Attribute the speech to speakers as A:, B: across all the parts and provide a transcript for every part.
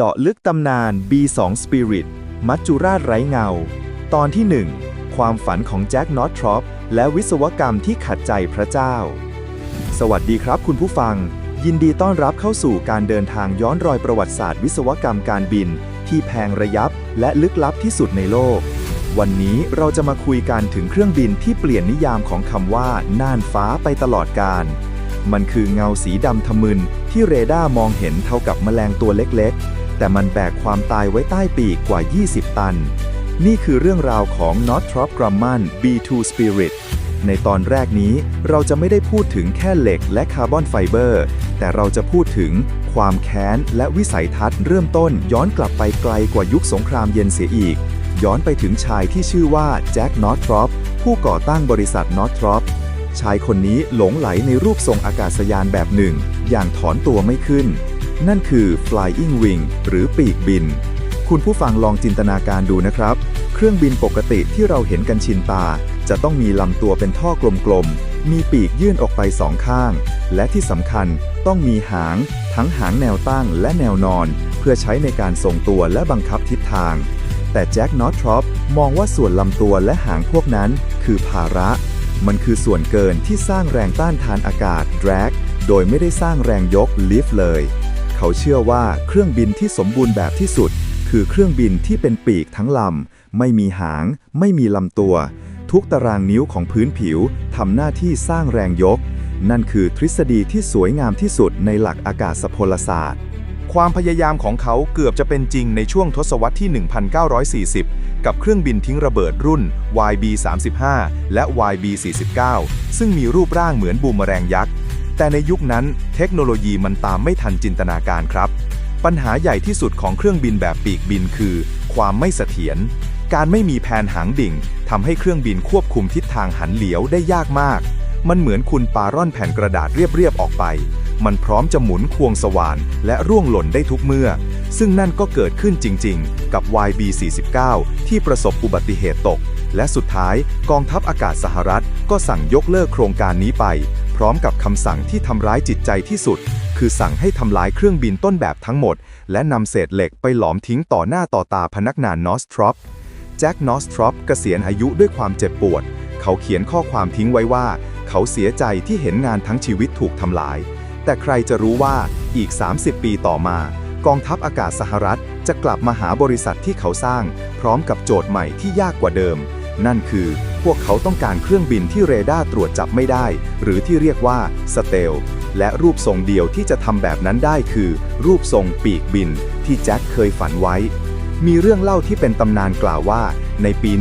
A: จาะลึกตำนาน B2 Spirit มัจจุราชไร้เงา ตอนที่ 1 ความฝันของแจ็คนอตทรอปและวิศวกรรมที่ขัดใจพระเจ้า สวัสดีครับคุณผู้ฟัง ยินดีต้อนรับเข้าสู่การเดินทางย้อนรอยประวัติศาสตร์วิศวกรรมการบิน ที่แพงระยับและลึกลับที่สุดในโลก วันนี้เราจะมาคุยกันถึงเครื่องบินที่เปลี่ยนนิยามของคำว่าน่านฟ้าไปตลอดกาลมันคือเงาสีดำทะมึนที่เรดาร์มองเห็นเท่ากับแมลงตัวเล็กๆ แต่มันแบกความตายไว้ใต้ปีกกว่า 20 ตัน นี่คือเรื่องราวของ Northrop Grumman B2 Spirit ในตอนแรกนี้เราจะไม่ได้พูดถึงแค่เหล็กและคาร์บอนไฟเบอร์ แต่เราจะพูดถึงความแค้นและวิสัยทัศน์เริ่มต้นย้อนกลับไปไกลกว่ายุคสงครามเย็นเสียอีก ย้อนไปถึงชายที่ชื่อว่าแจ็คนอตทรอปผู้ก่อตั้งบริษัทนอตทรอปชายคนนี้หลงไหลในรูปทรงอากาศยานแบบหนึ่ง อย่างถอนตัวไม่ขึ้น นั่นคือ flying wing หรือปีกบิน คุณผู้ฟังลองจินตนาการดูนะครับ เครื่องบินปกติที่เราเห็นกันชินตา จะต้องมีลำตัวเป็นท่อกลมๆ มีปีกยื่นออกไปสองข้าง และที่สำคัญต้องมีหาง ทั้งหางแนวตั้งและแนวนอน เพื่อใช้ในการทรงตัวและบังคับทิศทาง แต่แจ็คนอตทรอปมองว่าส่วนลำตัวและหางพวกนั้นคือภาระมันคือส่วนเกินที่สร้างแรงต้านทานอากาศ drag โดยไม่ได้สร้างแรงยก lift เลย เขาเชื่อว่าเครื่องบินที่สมบูรณ์แบบที่สุด คือเครื่องบินที่เป็นปีกทั้งลำ ไม่มีหาง ไม่มีลำตัว ทุกตารางนิ้วของพื้นผิวทำหน้าที่สร้างแรงยก นั่นคือทฤษฎีที่สวยงามที่สุดในหลักอากาศพลศาสตร์
B: ความพยายามของเขาเกือบจะเป็นจริงในช่วงทศวรรษที่ 1940 กับเครื่องบินทิ้งระเบิดรุ่น YB-35 และ YB-49 ซึ่งมีรูปร่างเหมือนบูมเมอแรงยักษ์ แต่ในยุคนั้นเทคโนโลยีมันตามไม่ทันจินตนาการครับ ปัญหาใหญ่ที่สุดของเครื่องบินแบบปีกบินคือ ความไม่เสถียร การไม่มีแผนหางดิ่งทำให้เครื่องบินควบคุมทิศทางหันเหลียวได้ยากมาก มันเหมือนคุณปาร่อนแผ่นกระดาษเรียบๆออกไป มันพร้อมจะหมุนควงสว่านและร่วงหล่นได้ทุกเมื่อ ซึ่งนั่นก็เกิดขึ้นจริง ๆ กับ YB49 ที่ประสบอุบัติเหตุตก และสุดท้ายกองทัพอากาศสหรัฐก็สั่งยกเลิกโครงการนี้ไป ร้อมกับคำสั่งที่ทำร้ายจิตใจที่สุด คือสั่งให้ทำลายเครื่องบินต้นแบบทั้งหมด และนำเศษเหล็กไปหลอมทิ้งต่อหน้าต่อตาพนักงานนอสทรอปแจ็คนอสทรอปเกษียณอายุด้วยความเจ็บปวด เขาเขียนข้อความทิ้งไว้ว่า เขาเสียใจที่เห็นงานทั้งชีวิตถูกทำลาย แต่ใครจะรู้ว่าอีก 30 ปีต่อมา กองทัพอากาศสหรัฐจะกลับมาหาบริษัทที่เขาสร้าง พร้อมกับโจทย์ใหม่ที่ยากกว่าเดิม นั่นคือ พวกเขาต้องการเครื่องบินที่เรดาร์ตรวจจับไม่ได้ หรือที่เรียกว่าสเตล และรูปทรงเดียวที่จะทำแบบนั้นได้คือ รูปทรงปีกบิน ที่แจ็คเคยฝันไว้ มีเรื่องเล่าที่เป็นตำนานกล่าวว่า ในปี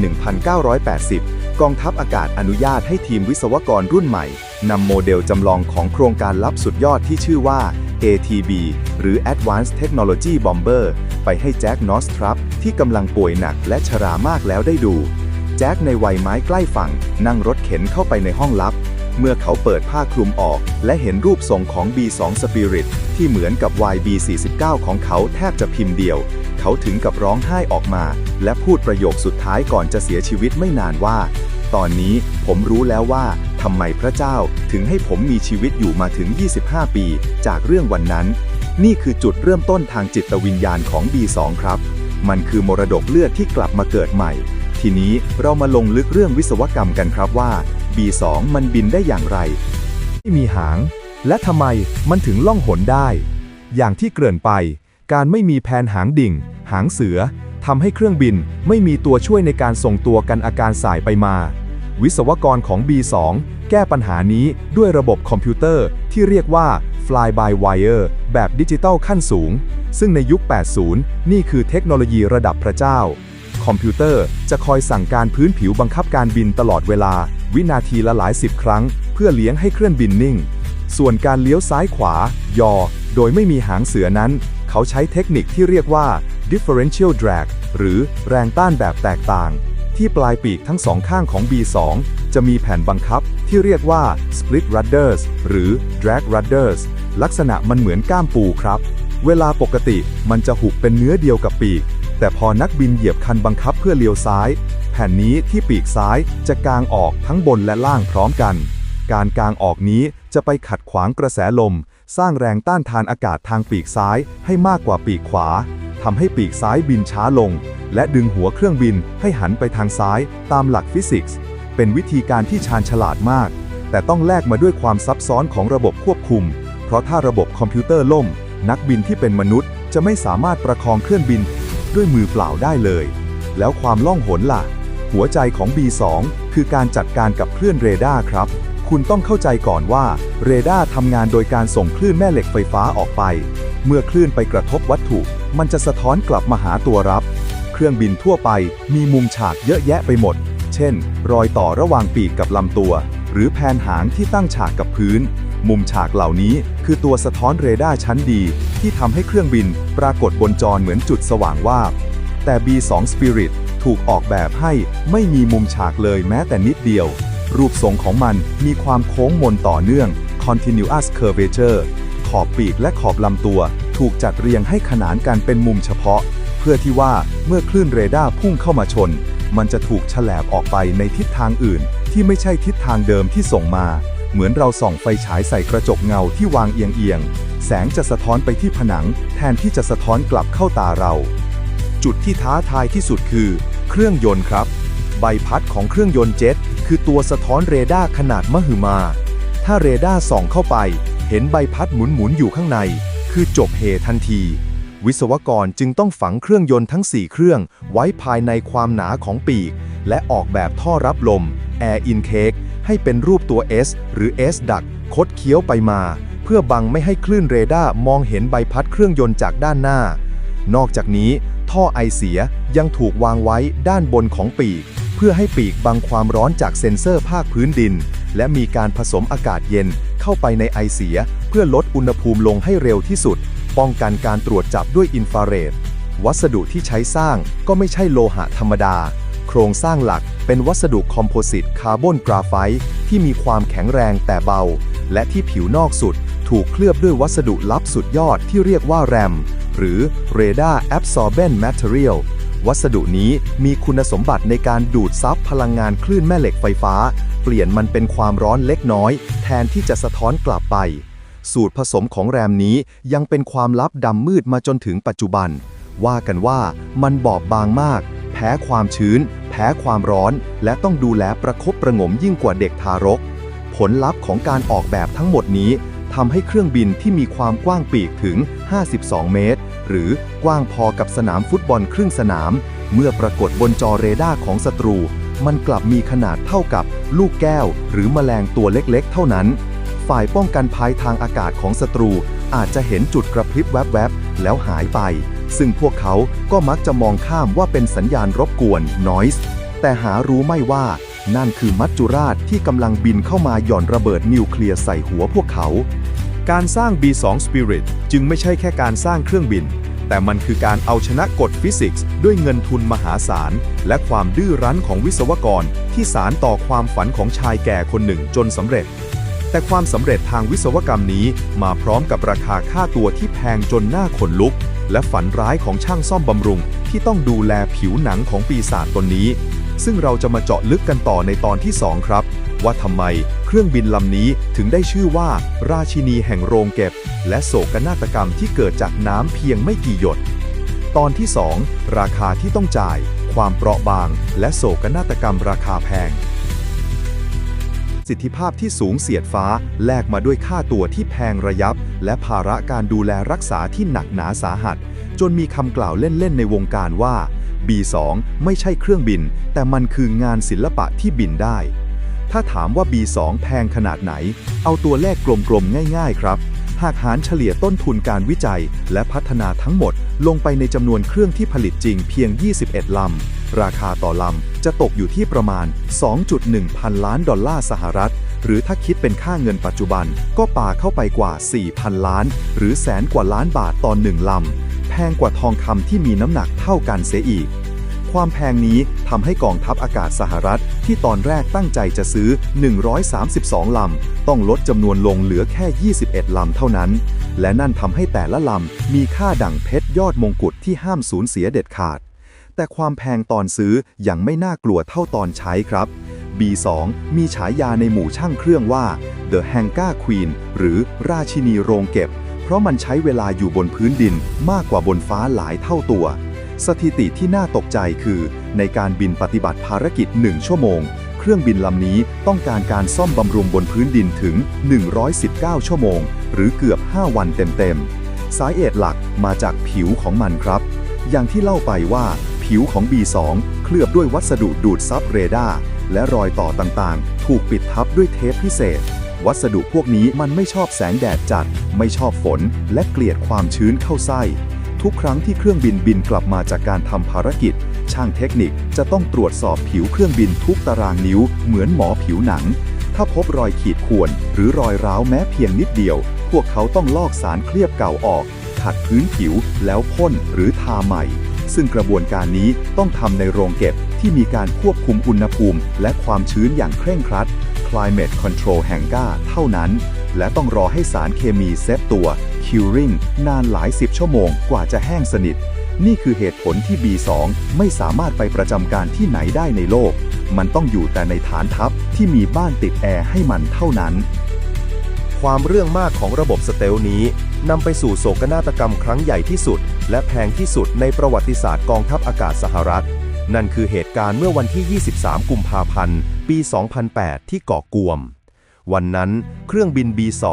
B: 1980 กองทัพอากาศอนุญาตให้ทีมวิศวกรรุ่นใหม่นำโมเดลจำลองของโครงการลับสุดยอดที่ชื่อว่า ATB หรือ Advanced Technology Bomber ไปให้แจ็คนอสทรัพที่กำลังป่วยหนักและชรามากแล้วได้ดู แจ็คในวัยไม้ใกล้ฝั่ง นั่งรถเข็นเข้าไปในห้องลับ เมื่อเขาเปิดผ้าคลุมออก และเห็นรูปทรงของ B2 Spirit ที่เหมือนกับ YB49 ของเขาแทบจะพิมพ์เดียว เขาถึงกับร้องไห้ออกมา และพูดประโยคสุดท้ายก่อนจะเสียชีวิตไม่นานว่า ตอนนี้ผมรู้แล้วว่าทำไมพระเจ้าถึงให้ผมมีชีวิตอยู่มาถึง 25 ปี จากเรื่องวันนั้น นี่คือจุดเริ่มต้นทางจิตวิญญาณของ B2 ครับ มันคือมรดกเลือดที่กลับมาเกิดใหม่ ทีนี้เรามาลงลึกเรื่องวิศวกรรมกันครับว่า B2 มันบินได้อย่างไร
C: ที่มีหาง และทำไมมันถึงล่องหนได้ อย่างที่เกริ่นไป การไม่มีแผนหางดิ่ง หางเสือทำให้เครื่องบินไม่มีตัวช่วยในการส่งตัวกันอาการสายไปมา วิศวกรของ B2 แก้ปัญหานี้ด้วยระบบคอมพิวเตอร์ที่เรียกว่า Fly by Wire แบบดิจิตอลขั้นสูง ซึ่งในยุค 80 นี่คือเทคโนโลยีระดับพระเจ้า คอมพิวเตอร์จะคอยสั่งการพื้นผิวบังคับการบินตลอดเวลา วินาทีละหลายสิบครั้ง เพื่อเลี้ยงให้เครื่องบินนิ่ง ส่วนการเลี้ยวซ้ายขวา ยอ โดยไม่มีหางเสือนั้น เขาใช้เทคนิคที่เรียกว่า differential drag หรือแรงต้านแบบแตกต่าง ที่ปลายปีกทั้งสองข้างของ B2 จะมีแผ่นบังคับที่เรียกว่า split rudders หรือ drag rudders ลักษณะมันเหมือนก้ามปูครับ เวลาปกติมันจะหุบเป็นเนื้อเดียวกับปีก แต่พอนักบินเหยียบคันบังคับเพื่อเลี้ยวซ้าย แผ่นนี้ที่ปีกซ้ายจะกางออกทั้งบนและล่างพร้อมกัน การกางออกนี้จะไปขัดขวางกระแสลม สร้างแรงต้านทานอากาศทางปีกซ้ายให้มากกว่าปีกขวา
B: ทำให้ปีกซ้ายบินช้าลง และดึงหัวเครื่องบินให้หันไปทางซ้ายตามหลักฟิสิกส์ เป็นวิธีการที่ชาญฉลาดมาก แต่ต้องแลกมาด้วยความซับซ้อนของระบบควบคุม เพราะถ้าระบบคอมพิวเตอร์ล่ม นักบินที่เป็นมนุษย์จะไม่สามารถประคองเครื่องบิน ด้วยมือเปล่าได้เลย แล้วความล่องหนล่ะ หัวใจของ B2 คือการจัดการกับคลื่นเรดาร์ครับ คุณต้องเข้าใจก่อนว่า เรดาร์ทำงานโดยการส่งคลื่นแม่เหล็กไฟฟ้าออกไป เมื่อคลื่นไปกระทบวัตถุ มันจะสะท้อนกลับมาหาตัวรับ เครื่องบินทั่วไปมีมุมฉากเยอะแยะไปหมด เช่น รอยต่อระหว่างปีกกับลำตัว หรือแผนหางที่ตั้งฉากกับพื้น มุมฉากเหล่านี้คือตัวสะท้อนเรดาร์ชั้นดี ที่ทำให้เครื่องบินปรากฏบนจอเหมือนจุดสว่างวาบ แต่ B2 Spirit ถูกออกแบบให้ไม่มีมุมฉากเลยแม้แต่นิดเดียว รูปทรงของมันมีความโค้งมนต่อเนื่อง continuous curvature ขอบปีกและขอบลำตัว ถูกจัดเรียงให้ขนานกันเป็นมุมเฉพาะ เพื่อที่ว่าเมื่อคลื่นเรดาร์พุ่งเข้ามาชน มันจะถูกแฉลบออกไปในทิศทางอื่น ที่ไม่ใช่ทิศทางเดิมที่ส่งมา เหมือนเราส่องไฟฉายใส่กระจกเงาที่วางเอียงๆ แสงจะสะท้อนไปที่ผนัง แทนที่จะสะท้อนกลับเข้าตาเรา จุดที่ท้าทายที่สุดคือ เครื่องยนต์ครับ ใบพัดของเครื่องยนต์เจ็ต คือตัวสะท้อนเรดาร์ขนาดมหึมา ถ้าเรดาร์ส่องเข้าไป เห็นใบพัดหมุนๆอยู่ข้างใน คือจบเฮทันที วิศวกรจึงต้องฝังเครื่องยนต์ทั้ง 4 เครื่องไว้ภายในความหนาของปีก และออกแบบท่อรับลม Air Intake ให้เป็นรูปตัว S หรือ S ดักคดเคี้ยวไปมา เพื่อบังไม่ให้คลื่นเรดาร์มองเห็นใบพัดเครื่องยนต์จากด้านหน้า นอกจากนี้ ท่อไอเสียยังถูกวางไว้ด้านบนของปีก เพื่อให้ปีกบังความร้อนจากเซ็นเซอร์ภาคพื้นดิน และมีการผสมอากาศเย็นเข้าไปในไอเสีย เพื่อลดอุณหภูมิลงให้เร็วที่สุด ป้องกันการตรวจจับด้วยอินฟราเรดวัสดุที่ใช้สร้างก็ไม่ใช่โลหะธรรมดา โครงสร้างหลักเป็นวัสดุคอมโพสิตคาร์บอนกราไฟต์ที่มีความแข็งแรงแต่เบา และที่ผิวนอกสุดถูกเคลือบด้วยวัสดุลับสุดยอดที่เรียกว่าแรมหรือ Radar Absorbent Material วัสดุนี้มีคุณสมบัติในการดูดซับพลังงานคลื่นแม่เหล็กไฟฟ้า เปลี่ยนมันเป็นความร้อนเล็กน้อย แทนที่จะสะท้อนกลับไป สูตรผสมของแรมนี้ยังเป็นความลับดำมืดมาจนถึงปัจจุบัน ว่ากันว่ามันบอบบางมาก พ้ความชื้น แพ้ความร้อน และต้องดูแลประคบประงมยิ่งกว่าเด็กทารก ผลลัพธ์ของการออกแบบทั้งหมดนี้ทำให้เครื่องบินที่มีความกว้างปีกถึง 52 เมตร หรือกว้างพอกับสนามฟุตบอลครึ่งสนาม เมื่อปรากฏบนจอเรดาร์ของศัตรู มันกลับมีขนาดเท่ากับลูกแก้ว หรือแมลงตัวเล็กๆ เท่านั้น ฝ่ายป้องกันภัยทางอากาศของศัตรู อาจจะเห็นจุดกระพริบแวบๆ แล้วหายไป ซึ่งพวกเขาก็มักจะมองข้ามว่าเป็นสัญญาณรบกวน noise แต่หารู้ไม่ว่านั่นคือมัจจุราชที่กำลังบินเข้ามาหย่อนระเบิดนิวเคลียร์ใส่หัวพวกเขา การสร้าง B2 Spirit จึงไม่ใช่แค่การสร้างเครื่องบิน แต่มันคือการเอาชนะกฎฟิสิกส์ด้วยเงินทุนมหาศาล และความดื้อรั้นของวิศวกร ที่สารต่อความฝันของชายแก่คนหนึ่งจนสำเร็จ แต่ความสำเร็จทางวิศวกรรมนี้มาพร้อมกับราคาค่าตัวที่แพงจนหน้าขนลุก และฝันร้ายของช่างซ่อมบำรุง ที่ต้องดูแลผิวหนังของปีศาจตนนี้ ซึ่งเราจะมาเจาะลึกกันต่อในตอนที่ 2 ครับ ว่าทำไมเครื่องบินลำนี้ถึงได้ชื่อว่า ราชินีแห่งโรงเก็บ และโศกนาฏกรรมที่เกิดจากน้ำเพียงไม่กี่หยด ตอนที่ 2 ราคาที่ต้องจ่าย ความเปราะบาง และโศกนาฏกรรมราคาแพง สิทธิภาพที่สูงเสียดฟ้า แลกมาด้วยค่าตัวที่แพงระยับ และภาระการดูแลรักษาที่หนักหนาสาหัส จนมีคำกล่าวเล่น ๆ ในวงการว่า B2 ไม่ใช่เครื่องบิน แต่มันคืองานศิลปะที่บินได้ ถ้าถามว่า B2 แพงขนาดไหน เอาตัวเลขกลมๆง่าย ๆ ครับ หากหารเฉลี่ยต้นทุนการวิจัย และพัฒนาทั้งหมด ลงไปในจำนวนเครื่องที่ผลิตจริงเพียง 21 ลำ ราคาต่อลำจะตกอยู่ที่ประมาณ 2.1 พันล้านดอลลาร์สหรัฐ หรือถ้าคิดเป็นค่าเงินปัจจุบันก็ป่าเข้าไปกว่า 4,000 ล้าน หรือแสนกว่าล้านบาทต่อหนึ่งลำ แพงกว่าทองคำที่มีน้ำหนักเท่ากันเสียอีกความแพงนี้ทำให้กองทัพอากาศสหรัฐ ที่ตอนแรกตั้งใจจะซื้อ 132 ลำ ต้องลดจำนวนลงเหลือแค่ 21 ลำเท่านั้น และนั่นทำให้แต่ละลำ มีค่าดั่งเพชรยอดมงกุฎที่ห้ามสูญเสียเด็ดขาด แต่ความแพงตอนซื้อยังไม่น่ากลัวเท่าตอนใช้ครับ B2 มีฉายาในหมู่ช่างเครื่องว่า The Hangar Queen หรือราชินีโรงเก็บ เพราะมันใช้เวลาอยู่บนพื้นดินมากกว่าบนฟ้าหลายเท่าตัว สถิติที่น่าตกใจคือ ในการบินปฏิบัติภารกิจ 1 ชั่วโมง เครื่องบินลำนี้ต้องการการซ่อมบำรุงบนพื้นดินถึง 119 ชั่วโมง หรือเกือบ 5 วันเต็มๆ สาเหตุหลักมาจากผิวของมันครับ อย่างที่เล่าไปว่า ผิวของ B2 เคลือบด้วยวัสดุดูดซับเรดาร์และรอยต่อต่างๆ ถูกปิดทับด้วยเทปพิเศษ วัสดุพวกนี้มันไม่ชอบแสงแดดจัด ไม่ชอบฝน และเกลียดความชื้นเข้าไส้ ทุกครั้งที่เครื่องบินบินกลับมาจากการทำภารกิจ ช่างเทคนิคจะต้องตรวจสอบผิวเครื่องบินทุกตารางนิ้ว เหมือนหมอผิวหนัง ถ้าพบรอยขีดข่วน หรือรอยร้าวแม้เพียงนิดเดียว พวกเขาต้องลอกสารเคลือบเก่าออกขัดพื้นผิวแล้วพ่นหรือทาใหม่ ซึ่งกระบวนการนี้ต้องทำในโรงเก็บที่มีการควบคุมอุณหภูมิ และความชื้นอย่างเคร่งครัด Climate Control แห่งก้าเท่านั้น และต้องรอให้สารเคมีเซตตัว Curing นานหลายสิบชั่วโมงกว่าจะแห้งสนิท นี่คือเหตุผลที่ B2 ไม่สามารถไปประจำการที่ไหนได้ในโลก มันต้องอยู่แต่ในฐานทัพที่มีบ้านติดแอร์ให้มันเท่านั้น ความเรื่องมากของระบบสเตลนี้นำไปสู่โศกนาฏกรรมครั้งใหญ่ที่สุด และแพงที่สุดในประวัติศาสตร์กองทัพอากาศสหรัฐ นั่นคือเหตุการณ์เมื่อวันที่ 23 กุมภาพันธ์ ปี 2008 ที่เกาะกวม วันนั้นเครื่องบิน B2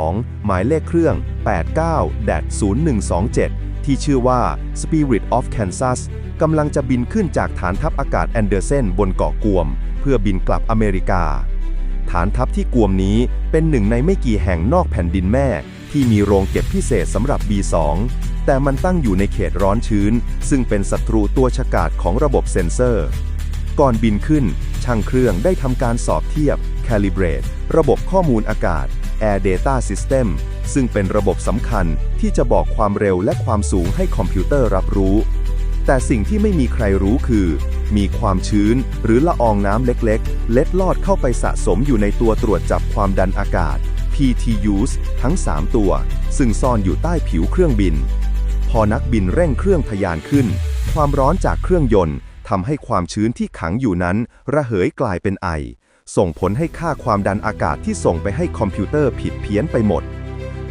B: หมายเลขเครื่อง 89-0127 ที่ชื่อว่า Spirit of Kansas กำลังจะบินขึ้นจากฐานทัพอากาศแอนเดอร์เซนบนเกาะกวม เพื่อบินกลับอเมริกา ฐานทัพที่กวมนี้เป็นหนึ่งในไม่กี่แห่งนอกแผ่นดินแม่ ที่มีโรงเก็บพิเศษสำหรับ B2 แต่มันตั้งอยู่ในเขตร้อนชื้น ซึ่งเป็นศัตรูตัวฉกาจของระบบเซ็นเซอร์ ก่อนบินขึ้น ช่างเครื่องได้ทำการสอบเทียบ Calibrate ระบบข้อมูลอากาศ Air Data System ซึ่งเป็นระบบสำคัญที่จะบอกความเร็วและความสูงให้คอมพิวเตอร์รับรู้ แต่สิ่งที่ไม่มีใครรู้คือ มีความชื้นหรือละอองน้ำเล็กๆ เล็ดลอดเข้าไปสะสมอยู่ในตัวตรวจจับความดันอากาศ PTUs ทั้ง 3 ตัว ซึ่งซ่อนอยู่ใต้ผิวเครื่องบิน พอนักบินเร่งเครื่องทะยานขึ้น ความร้อนจากเครื่องยนต์ทำให้ความชื้นที่ขังอยู่นั้น ระเหยกลายเป็นไอ ส่งผลให้ค่าความดันอากาศที่ส่งไปให้คอมพิวเตอร์ผิดเพี้ยนไปหมด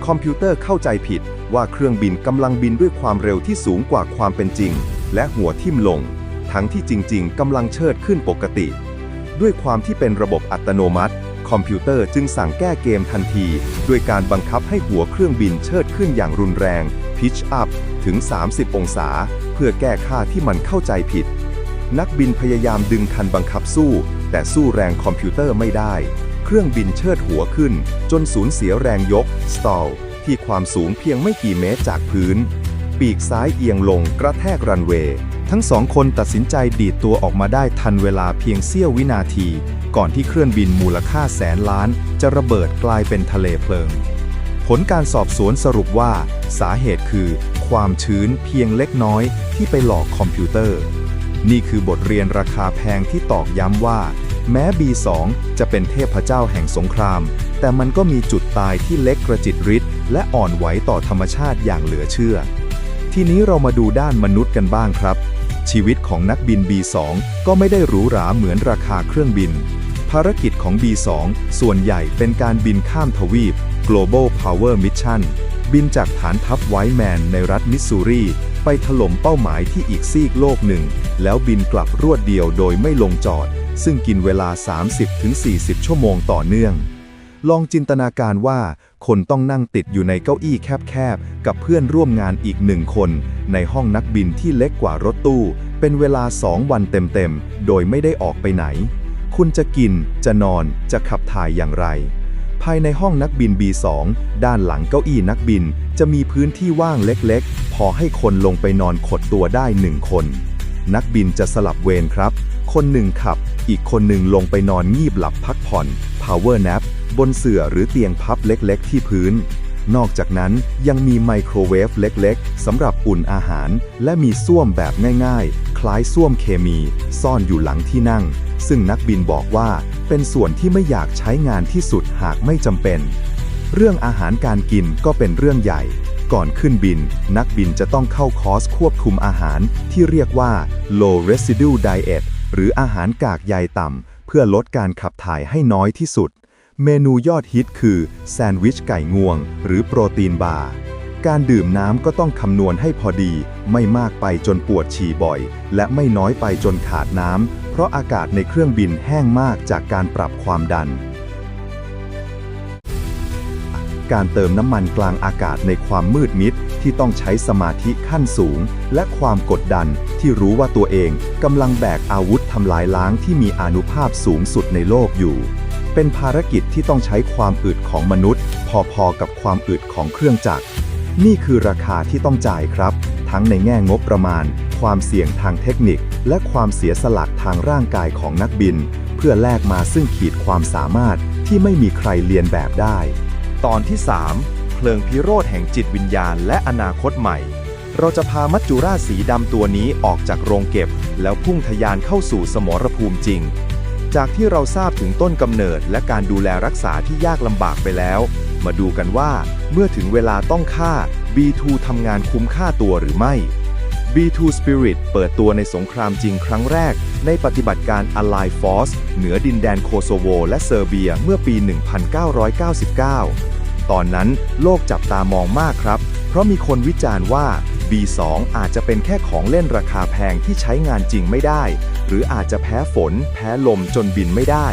B: คอมพิวเตอร์เข้าใจผิดว่าเครื่องบินกำลังบินด้วยความเร็วที่สูงกว่าความเป็นจริง และหัวทิ่มลง ทั้งที่จริง ๆกำลังเชิดขึ้นปกติ ด้วยความที่เป็นระบบอัตโนมัติ คอมพิวเตอร์จึงสั่งแก้เกมทันที ด้วยการบังคับให้หัวเครื่องบินเชิดขึ้นอย่างรุนแรง pitch up ถึง 30 องศา เพื่อแก้ค่าที่มันเข้าใจผิด นักบินพยายามดึงคันบังคับสู้ แต่สู้แรงคอมพิวเตอร์ไม่ได้ เครื่องบินเชิดหัวขึ้น จนสูญเสียแรงยก stall ที่ความสูงเพียงไม่กี่เมตรจากพื้น ปีกซ้ายเอียงลงกระแทกรันเวย์ทั้งสองคนตัดสินใจดีดตัวออกมาได้ทันเวลาเพียงเสี้ยววินาที ก่อนที่เครื่องบินมูลค่าแสนล้าน จะระเบิดกลายเป็นทะเลเพลิง ผลการสอบสวนสรุปว่า สาเหตุคือ ความชื้นเพียงเล็กน้อยที่ไปหลอกคอมพิวเตอร์ นี่คือบทเรียนราคาแพงที่ตอกย้ำว่า แม้ B2 จะเป็นเทพเจ้าแห่งสงคราม แต่มันก็มีจุดตายที่เล็กกระจิตริดและอ่อนไหวต่อธรรมชาติอย่างเหลือเชื่อ ทีนี้เรามาดูด้านมนุษย์กันบ้างครับชีวิตของนักบิน B2 ก็ไม่ได้หรูหราเหมือนราคาเครื่องบิน ภารกิจของ B2 ส่วนใหญ่เป็นการบินข้ามทวีป Global Power Mission บินจากฐานทัพไวท์แมนในรัฐมิสซูรี ไปถล่มเป้าหมายที่อีกซีกโลกหนึ่ง แล้วบินกลับรวดเดียวโดยไม่ลงจอด ซึ่งกินเวลา 30-40 ชั่วโมงต่อเนื่อง ลองจินตนาการว่า คนต้องนั่งติดอยู่ในเก้าอี้แคบๆ กับเพื่อนร่วมงานอีกหนึ่งคน ในห้องนักบินที่เล็กกว่ารถตู้ เป็นเวลาสองวันเต็มๆ โดยไม่ได้ออกไปไหน คุณจะกิน จะนอน จะขับถ่ายอย่างไร ภายในห้องนักบิน B2 ด้านหลังเก้าอี้นักบิน จะมีพื้นที่ว่างเล็กๆ พอให้คนลงไปนอนขดตัวได้หนึ่งคน นักบินจะสลับเวรครับ คนหนึ่งขับ อีกคนหนึ่งลงไปนอนงีบหลับพักผ่อน power nap บนเสื่อหรือเตียงพับเล็กๆ ที่พื้น นอกจากนั้นยังมีไมโครเวฟเล็กๆสำหรับอุ่นอาหาร และมีส้วมแบบง่าย ล้ายส้วมเคมี ซ่อนอยู่หลังที่นั่ง ซึ่งนักบินบอกว่าเป็นส่วนที่ไม่อยากใช้งานที่สุดหากไม่จำเป็น เรื่องอาหารการกินก็เป็นเรื่องใหญ่ ก่อนขึ้นบิน นักบินจะต้องเข้าคอร์สควบคุมอาหารที่เรียกว่า low residue diet หรืออาหารกากใยต่ำเพื่อลดการขับถ่ายให้น้อยที่สุด เมนูยอดฮิตคือแซนด์วิชไก่งวง หรือโปรตีนบาร์
C: การดื่มน้ำก็ต้องคำนวณให้พอดี ไม่มากไปจนปวดฉี่บ่อย และไม่น้อยไปจนขาดน้ำ เพราะอากาศในเครื่องบินแห้งมากจากการปรับความดัน การเติมน้ำมันกลางอากาศในความมืดมิดที่ต้องใช้สมาธิขั้นสูง และความกดดันที่รู้ว่าตัวเองกำลังแบกอาวุธทำลายล้างที่มีอนุภาพสูงสุดในโลกอยู่เป็นภารกิจที่ต้องใช้ความอึดของมนุษย์ พอๆกับความอึดของเครื่องจักร นี่คือราคาที่ต้องจ่ายครับ ทั้งในแง่งบประมาณ ความเสี่ยงทางเทคนิค และความเสียสละทางร่างกายของนักบิน เพื่อแลกมาซึ่งขีดความสามารถที่ไม่มีใครเรียนแบบได้
B: ตอนที่ 3 เพลิงพิโรธแห่งจิตวิญญาณและอนาคตใหม่ เราจะพามัจจุราชสีดำตัวนี้ออกจากโรงเก็บ แล้วพุ่งทะยานเข้าสู่สมรภูมิจริง จากที่เราทราบถึงต้นกำเนิดและการดูแลรักษาที่ยากลำบากไปแล้ว มาดูกันว่า เมื่อถึงเวลาต้องฆ่า B2 ทำงานคุ้มค่าตัวหรือไม่ B2 Spirit เปิดตัวในสงครามจริงครั้งแรก ในปฏิบัติการ Ally Force เหนือดินแดนโคโซโว และเซอร์เบียเมื่อปี 1999 ตอนนั้นโลกจับตามองมากครับ เพราะมีคนวิจารณ์ว่า B2 อาจจะเป็นแค่ของเล่นราคาแพงที่ใช้งานจริงไม่ได้ หรืออาจจะแพ้ฝน แพ้ลมจนบินไม่ได้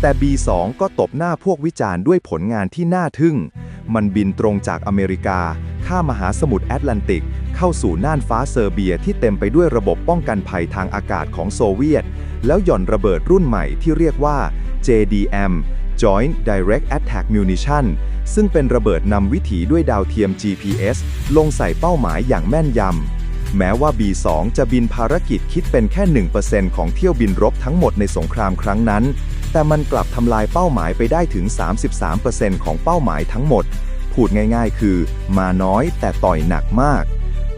B: แต่ B2 ก็ตบหน้าพวกวิจารณ์ด้วยผลงานที่น่าทึ่ง มันบินตรงจากอเมริกา ข้ามมหาสมุทรแอตแลนติก เข้าสู่น่านฟ้าเซอร์เบียที่เต็มไปด้วยระบบป้องกันภัยทางอากาศของโซเวียต แล้วหย่อนระเบิดรุ่นใหม่ที่เรียกว่า JDM Joint Direct Attack Munition ซึ่งเป็นระเบิดนำวิถีด้วยดาวเทียม GPS ลงใส่เป้าหมายอย่างแม่นยำ แม้ว่า B2 จะบินภารกิจคิดเป็นแค่ 1%ของเที่ยวบินรบทั้งหมดในสงครามครั้งนั้น แต่มันกลับทำลายเป้าหมายไปได้ถึง 33%ของเป้าหมายทั้งหมด พูดง่ายๆ คือ มาน้อยแต่ต่อยหนักมาก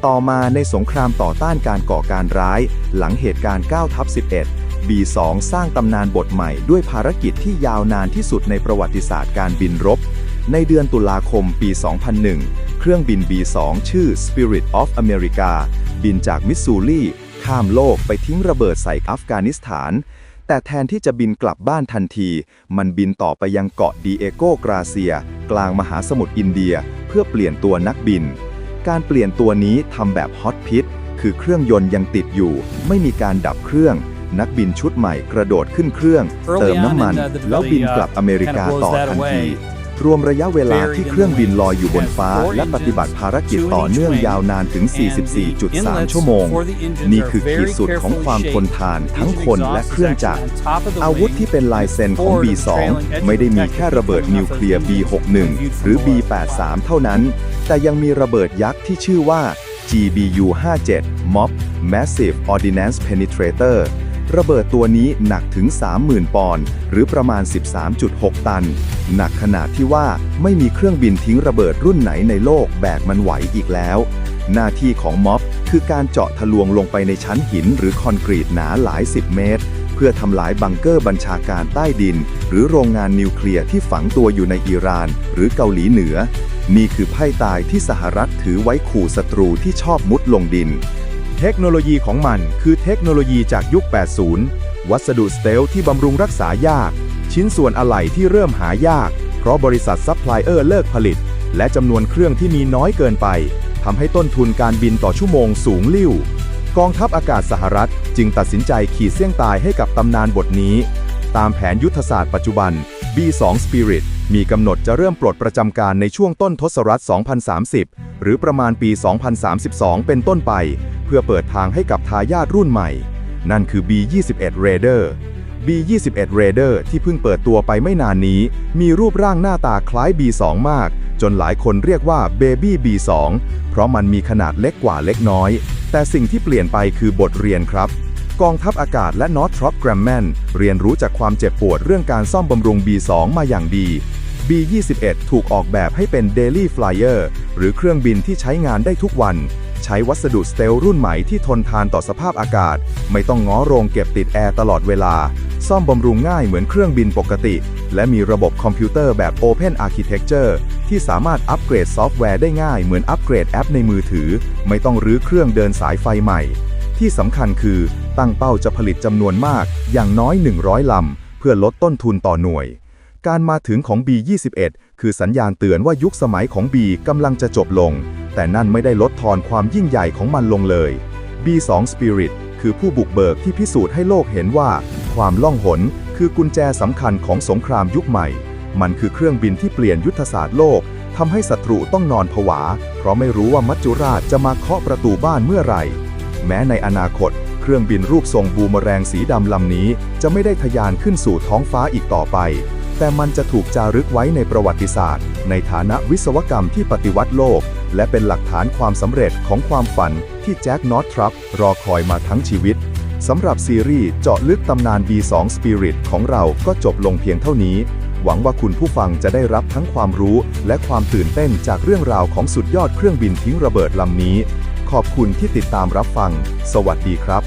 B: ต่อมาในสงครามต่อต้านการก่อการร้าย หลังเหตุการณ์9ทับ11 B2 สร้างตำนานบทใหม่ด้วยภารกิจที่ยาวนานที่สุดในประวัติศาสตร์การบินรบ ในเดือนตุลาคมปี 2001 เครื่องบิน B2 ชื่อ Spirit of America บินจากมิสซูรีข้ามโลกไปทิ้งระเบิดใส่อัฟกานิสถาน แต่แทนที่จะบินกลับบ้านทันที มันบินต่อไปยังเกาะดีเอโกกราเซีย กลางมหาสมุทรอินเดีย เพื่อเปลี่ยนตัวนักบิน การเปลี่ยนตัวนี้ทำแบบฮอตพิทคือเครื่องยนต์ยังติดอยู่ ไม่มีการดับเครื่อง นักบินชุดใหม่กระโดดขึ้นเครื่อง เติมน้ำมัน แล้วบินกลับอเมริกาต่อทันที รวมระยะเวลาที่เครื่องบินลอยอยู่บนฟ้า และปฏิบัติภารกิจต่อเนื่องยาวนานถึง 44.3 ชั่วโมง นี่คือขีดสุดของความทนทานทั้งคนและเครื่องจักร อาวุธที่เป็นลายเซ็นของ B2 ไม่ได้มีแค่ระเบิดนิวเคลียร์ B61 หรือ B83 เท่านั้น แต่ยังมีระเบิดยักษ์ที่ชื่อว่า GBU-57 MOP Massive Ordnance Penetrator ระเบิดตัวนี้หนักถึง 30,000 ปอนด์หรือประมาณ 13.6 ตัน หนักขนาดที่ว่าไม่มีเครื่องบินทิ้งระเบิดรุ่นไหนในโลกแบกมันไหวอีกแล้ว หน้าที่ของม็อบคือการเจาะทะลวงลงไปในชั้นหินหรือคอนกรีตหนาหลายสิบเมตร เพื่อทำลายบังเกอร์บัญชาการใต้ดิน หรือโรงงานนิวเคลียร์ที่ฝังตัวอยู่ในอิหร่าน หรือเกาหลีเหนือ นี่คือไพ่ตายที่สหรัฐถือไว้ขู่ศัตรูที่ชอบมุดลงดิน เทคโนโลยีของมันคือเทคโนโลยีจากยุค 80 วัสดุสเตลที่บำรุงรักษายาก ชิ้นส่วนอะไหล่ที่เริ่มหายาก เพราะบริษัทซัพพลายเออร์เลิกผลิต และจำนวนเครื่องที่มีน้อยเกินไปทำให้ต้นทุนการบินต่อชั่วโมงสูงลิ่ว กองทัพอากาศสหรัฐจึงตัดสินใจขีดเส้นตายให้กับตำนานบทนี้ ตามแผนยุทธศาสตร์ปัจจุบัน B2 Spirit มีกำหนดจะเริ่มปลดประจำการในช่วงต้นทศวรรษ 2030 หรือประมาณปี 2032 เป็นต้นไป เพื่อเปิดทางให้กับทายาทรุ่นใหม่ นั่นคือ B21 Raider B21 Raider ที่เพิ่งเปิดตัวไปไม่นานนี้ มีรูปร่างหน้าตาคล้าย B2 มาก จนหลายคนเรียกว่า Baby B2 เพราะมันมีขนาดเล็กกว่าเล็กน้อย แต่สิ่งที่เปลี่ยนไปคือบทเรียนครับ กองทัพอากาศและ Northrop Grumman เรียนรู้จากความเจ็บปวดเรื่องการซ่อมบำรุง B2 มาอย่างดี B21 ถูกออกแบบให้เป็น Daily Flyer หรือเครื่องบินที่ใช้งานได้ทุกวัน ใช้วัสดุสเตลรุ่นใหม่ที่ทนทานต่อสภาพอากาศ ไม่ต้องง้อโรงเก็บติดแอร์ตลอดเวลา ซ่อมบำรุงง่ายเหมือนเครื่องบินปกติ และมีระบบคอมพิวเตอร์แบบ Open Architecture ที่สามารถอัปเกรดซอฟต์แวร์ได้ง่ายเหมือนอัปเกรดแอปในมือถือ ไม่ต้องรื้อเครื่องเดินสายไฟใหม่ ที่สำคัญคือตั้งเป้าจะผลิตจำนวนมากอย่างน้อย 100 ลำ เพื่อลดต้นทุนต่อหน่วย การมาถึงของ B21 คือสัญญาณเตือนว่ายุคสมัยของ B กำลังจะจบลง แต่นั่นไม่ได้ลดทอนความยิ่งใหญ่ของมันลงเลย B2 Spirit คือผู้บุกเบิกที่พิสูจน์ให้โลกเห็นว่า ความล่องหนคือกุญแจสำคัญของสงครามยุคใหม่ มันคือเครื่องบินที่เปลี่ยนยุทธศาสตร์โลกทำให้ศัตรูต้องนอนผวา เพราะไม่รู้ว่ามัจจุราชจะมาเคาะประตูบ้านเมื่อไหร่ แม้ในอนาคต เครื่องบินรูปทรงบูมแรงสีดำลำนี้ จะไม่ได้ทะยานขึ้นสู่ท้องฟ้าอีกต่อไป แต่มันจะถูกจารึกไว้ในประวัติศาสตร์ ในฐานะวิศวกรรมที่ปฏิวัติโลก และเป็นหลักฐานความสำเร็จของความฝันที่แจ็คนอตทรัพรอคอยมาทั้งชีวิตสำหรับซีรีส์เจาะลึกตำนาน B2 Spirit ของเราก็จบลงเพียงเท่านี้ หวังว่าคุณผู้ฟังจะได้รับทั้งความรู้และความตื่นเต้นจากเรื่องราวของสุดยอดเครื่องบินทิ้งระเบิดลำนี้ ขอบคุณที่ติดตามรับฟัง สวัสดีครับ